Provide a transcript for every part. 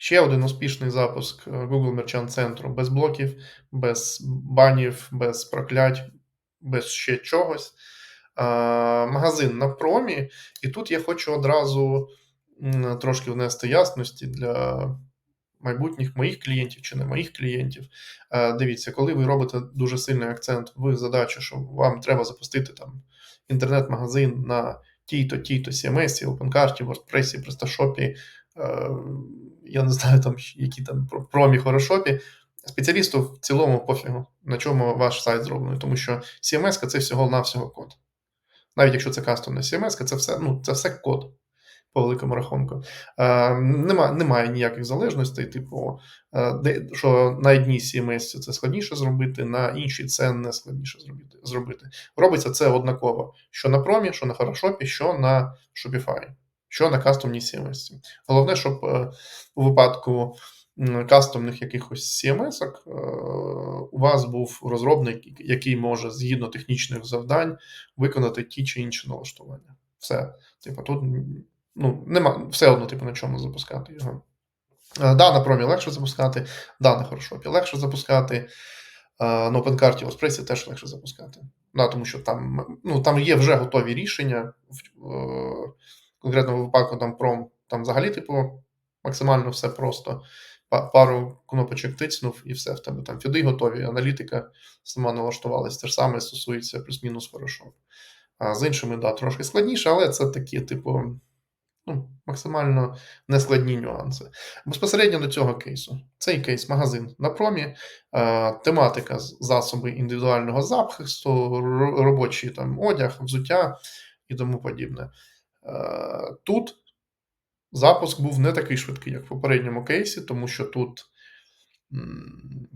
Ще один успішний запуск Google Merchant центру без блоків, без банів, без проклять, без ще чогось. Магазин на промі, і тут я хочу одразу трошки внести ясності для майбутніх моїх клієнтів чи не моїх клієнтів. Дивіться, коли ви робите дуже сильний акцент в задачу, що вам треба запустити там інтернет-магазин на тій-то, тій-то CMS, OpenCart, WordPress, PrestaShop, я не знаю, там, які там промі, хорошопі. Спеціалісту в цілому пофігу, на чому ваш сайт зроблений, тому що CMS це всього-навсього код. Навіть якщо це кастомна CMS, це все ну, це все код по великому рахунку. Е, Немає немає ніяких залежностей, типу, е, де, що на одній CMS це складніше зробити, на іншій це не складніше зробити. Робиться це однаково, що на промі, що на хорошопі, що на Shopify, що на кастомній CMS. Головне, щоб е, у випадку. Кастомних якихось CMS, е, у вас був розробник, який може згідно технічних завдань виконати ті чи інші налаштування. Все. Типу, тут ну, нема все одно, типу, на чому запускати його. Е, да, на промі легше запускати, да, на хорошопі легше запускати. На OpenCart в Express теж легше запускати. Да, Тому що там ну, там є вже готові рішення. В конкретному випадку там пром, там взагалі, типу, максимально все просто. Пару кнопочок тицнув і все в тебе там фіди готові, аналітика сама налаштувалась. Те ж саме стосується плюс-мінус хорошо. А з іншими, да, трошки складніше, але це такі, типу, ну, максимально нескладні нюанси. Безпосередньо до цього кейсу. Цей кейс магазин на промі, тематика засоби індивідуального захисту, робочий там одяг, взуття і тому подібне. Е, тут запуск був не такий швидкий, як в попередньому кейсі, тому що тут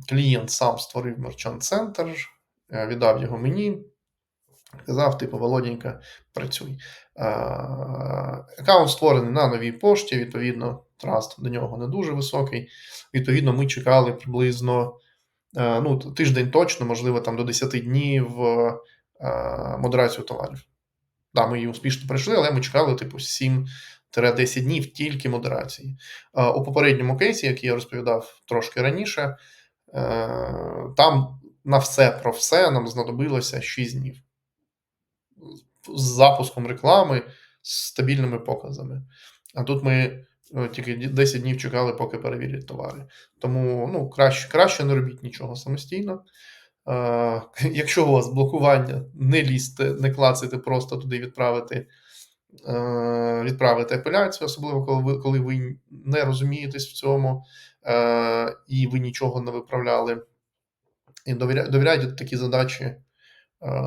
клієнт сам створив мерчант центр, е, віддав його мені. Казав, типу, Володінька, працюй. Аккаунт створений на новій пошті, відповідно, траст до нього не дуже високий. Відповідно, ми чекали приблизно ну, тиждень точно, можливо, там до 10 днів модерацію товарів. Да, ми її успішно пройшли, але ми чекали, типу, 7-10 днів тільки модерації. У попередньому кейсі, який я розповідав трошки раніше, е, там на все про все нам знадобилося 6 днів з запуском реклами з стабільними показами. А тут ми е, тільки 10 днів чекали, поки перевірять товари. Тому ну, краще краще не робіть нічого самостійно. Е, Якщо у вас блокування, не лізьте, не клацайте, просто туди відправити е, відправити апеляцію, особливо коли ви коли ви не розумієтесь в цьому е, і ви нічого не виправляли. І довіряйте такі задачі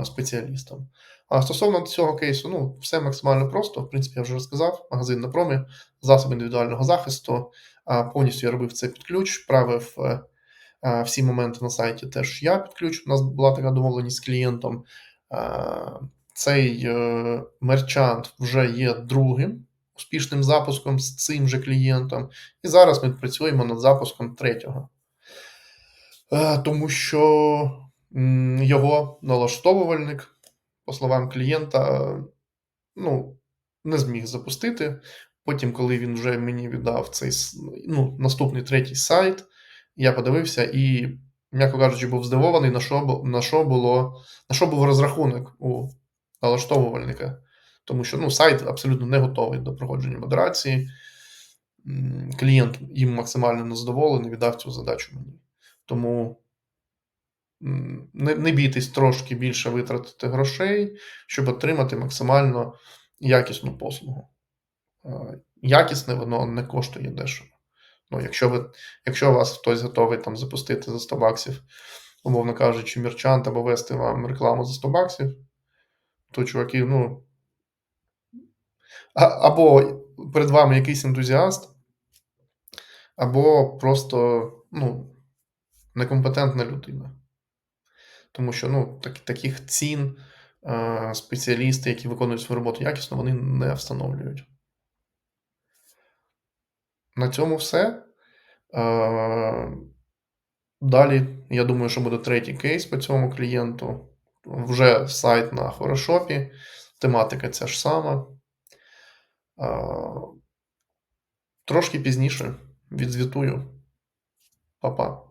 спеціалістам. А стосовно цього кейсу, ну, все максимально просто. В принципі, я вже розказав. Магазин на промі, засоби індивідуального захисту. Повністю я робив це під ключ, правив всі моменти на сайті теж я під ключ. У нас була така домовленість з клієнтом. Цей е, мерчант вже є другим успішним запуском з цим же клієнтом. І зараз ми працюємо над запуском третього. Тому що його налаштовувальник по словам клієнта, ну, не зміг запустити. Потім, коли він вже мені віддав цей ну, наступний третій сайт, я подивився і, м'яко кажучи, був здивований, на що на що було, на що був розрахунок у налаштовувальника. Тому що ну, сайт абсолютно не готовий до проходження модерації. Клієнт їм максимально незадоволений, віддав цю задачу мені. Тому не не бійтесь трошки більше витратити грошей, щоб отримати максимально якісну послугу. Якісне воно не коштує дешево. Ну, Якщо ви, якщо вас хтось готовий там запустити за 100 баксів, умовно кажучи, мерчант або вести вам рекламу за 100 баксів, то чуваки, ну. Або перед вами якийсь ентузіаст, або просто ну, некомпетентна людина. Тому що ну, так, таких цін е, спеціалісти, які виконують свою роботу якісно, вони не встановлюють. На цьому все. Е, Далі, я думаю, що буде третій кейс по цьому клієнту. Вже сайт на хорошопі, тематика ця ж сама. Е, Трошки пізніше відзвітую. Па-па.